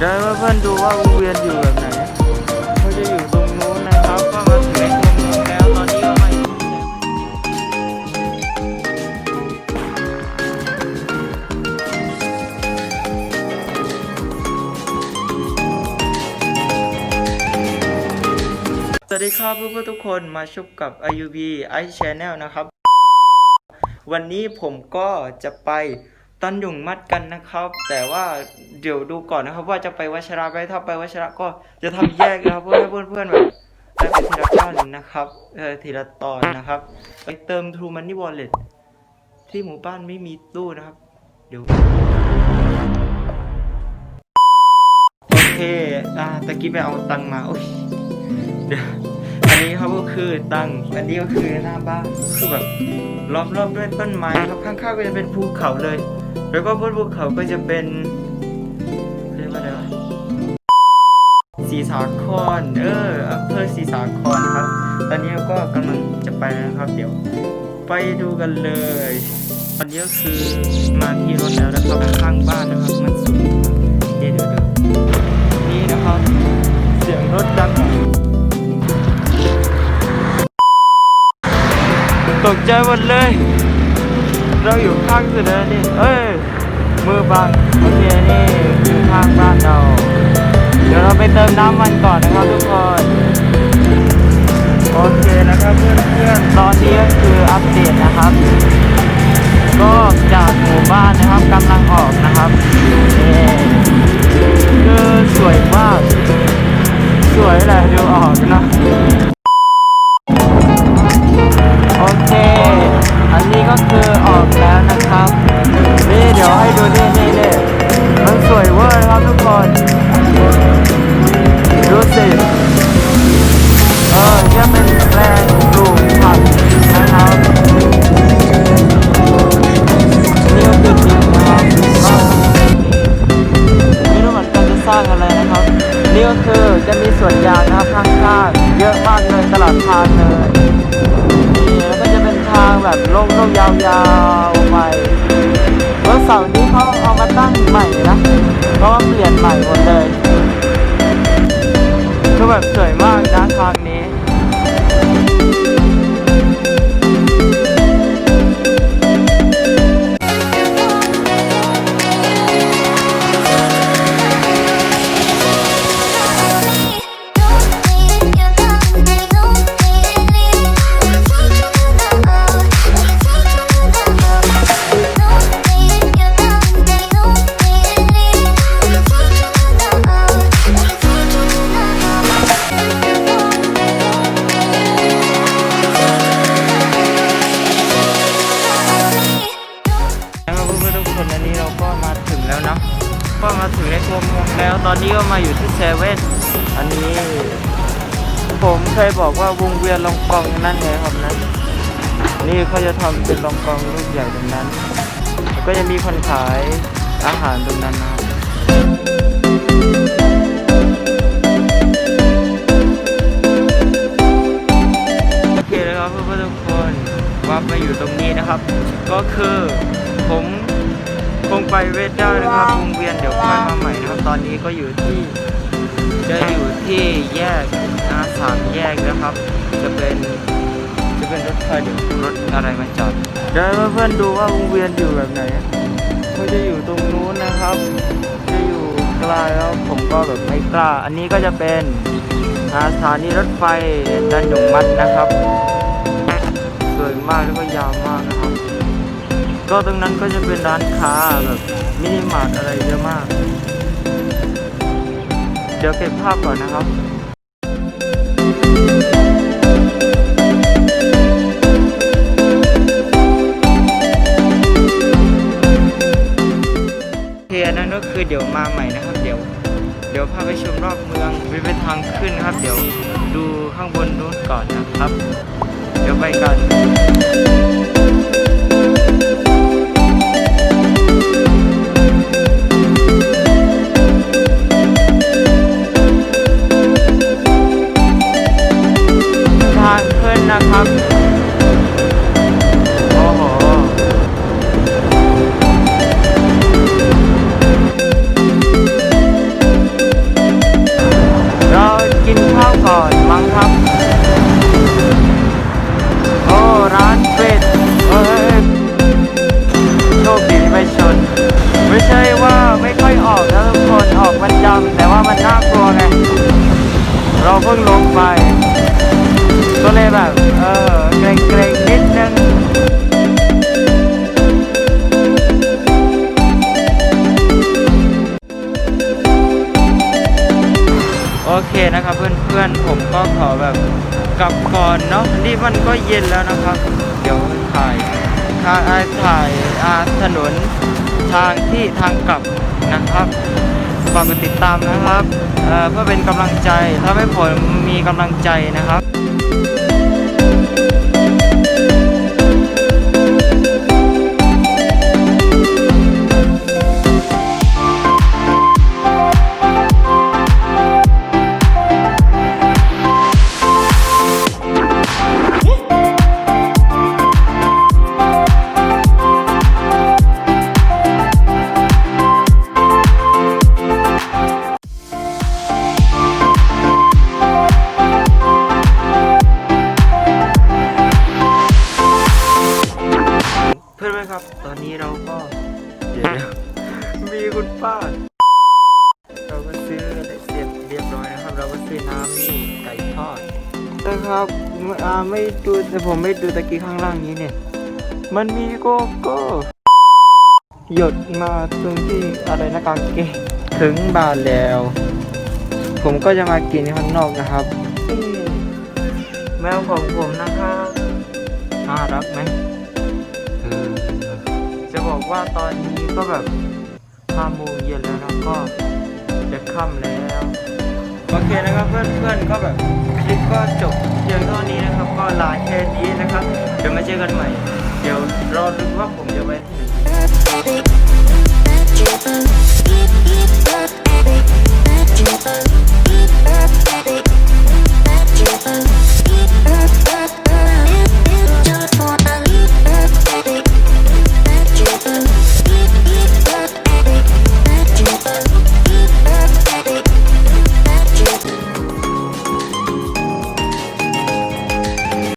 เดี๋ยวเพื่อนดูว่าวงเวียนอยู่แบบไหนเขาจะอยู่ตรงนู้นนะครับก็มาถึงตัวเมืองแล้วตอนนี้ก็มาอยู่ที่ไหนสวัสดีครับเพื่อนๆทุกคนมาชุบกับ IUB i Channel นะครับ วันนี้ผมก็จะไปตันหยุ่งมัดกันนะครับ แต่ว่า เดี๋ยวดูก่อนนะครับ ว่าจะไปวัชระไปถ้าไปวัชระก็จะทำแยกนะครับเพื่อให้เพื่อนๆแบบได้ไปทีละก้นนะครับเออทีละตอนนะครับไปเติม True Money Wallet ที่หมู่บ้านไม่มีตู้นะครับ เดี๋ยวโอเคอ่าตะกี้ไปเอาตังมาโอ้ยเดี๋ยวอันนี้ครับก็คือตังอันนี้ก็คือหน้าบ้านคือแบบล้อมรอบด้วยต้นไม้ครับข้างๆก็จะเป็นภูเขาเลย แล้วก็บนภูเขาก็จะเป็น สีสาครเอออำเภอสีสาครครับ ตอนนี้เราก็กำลังจะไปแล้วนะครับ เดี๋ยวไปดูกันเลย ตอนนี้ก็คือมาที่รถแล้วนะครับข้างบ้านนะครับ มันสุดนี่เดี๋ยวดูนี่นะครับ เสียงรถดังตกใจหมดเลย เราอยู่ข้างสุดแล้วนี่เอ้ยมือบังโอเคนี่ข้างบ้านเรา เดี๋ยวเราไปเติมน้ำมันก่อนนะครับทุกคน โอเคนะครับเพื่อนๆ ตอนนี้ก็คืออัปเดตนะครับ ก็จากหมู่บ้านนะครับกำลังออกนะครับคือสวยมาก สวยแหละดูออกนะ แบบโล่งๆยาวๆไปรถเสานี้เขาเอามาตั้งใหม่นะเพราะว่าเปลี่ยนใหม่หมดเลยก็แบบสวยมากนะทาง แล้วตอนนี้ก็มาอยู่ที่เซเว่นอันนี้ ผมเคยบอกว่าวงเวียนลองกองนั่นไงครับนั้น นี่เขาจะทำเป็นลองกองลูกใหญ่ตรงนั้นแล้วก็จะมีคนขายอาหารตรงนั้นนะครับโอเคแล้วครับเพื่อนๆทุกคนว่ามาอยู่ตรงนี้นะครับ ก็คือผม ไปเวทได้นะครับวงเวียนเดี๋ยวค่อยมาใหม่นะครับตอนนี้ก็อยู่ที่จะอยู่ที่แยกนะสามแยกนะครับ จะเป็นจะเป็นรถไฟหรือรถอะไรมาจอดเดี๋ยวเพื่อนๆดูว่าวงเวียนอยู่แบบไหนเขาจะอยู่ตรงนู้นนะครับ จะอยู่ไกลแล้วผมก็แบบไม่กล้า อันนี้ก็จะเป็นสถานีรถไฟดันหยงมัดนะครับสวยมากแล้วก็ยาวมากนะครับ ก็ตรงนั้นก็จะเป็นร้านค้าแบบมินิมาร์ทอะไรเยอะมาก เดี๋ยวเก็บภาพก่อนนะครับโอเคนนั้นก็คือเดี๋ยวมาใหม่นะครับ เดี๋ยว เดี๋ยวพาไปชมรอบเมืองไปเป็นทางขึ้นนะครับ เดี๋ยวดูข้างบนนู้นก่อนนะครับ เดี๋ยวไปกัน ว่ามันน่ากลัวไง เราเพิ่งลงไป ก็เลยแบบ เออเกรงเกรงนิดนึงโอเคนะครับเพื่อนๆ ผมก็ขอแบบกลับก่อนเนาะนี่มันก็เย็นแล้วนะครับ เดี๋ยวถ่ายถ่ายถ่ายอาถนนทางที่ทางกลับนะครับากกดติดตามนะครับเอ่อเพื่อเป็นกำลังใจทำให้ผมมีกำลังใจนะครับ เพื่อนๆครับ ตอนนี้เราก็เดี๋ยวมีคุณป้า เราก็ซื้ออะไรเสร็จเรียบร้อยนะครับ เราก็ซื้อน้ำนี่ไก่ทอดนะครับไม่อ่าไม่ดูแต่ผมไม่ดูตะกี้ข้างล่างนี้เนี่ย มันมีโกโก้หยดมาตรงที่อะไรนะกางเกงถึงบานแล้ว ผมก็จะมากินข้างนอกนะครับ แมวของผมนะครับน่ารักไหม บอกว่าตอนนี้ก็แบบห้าโมงเย็นแล้วนะก็จะค่ำแล้ว โอเคนะครับเพื่อนเพื่อนๆก็แบบคลิปก็จบเพียงเท่านี้นะครับ ก็ลาแค่นี้นะครับ เดี๋ยวมาเจอกันใหม่ เดี๋ยวรอดูว่าผมจะไปที่ไหน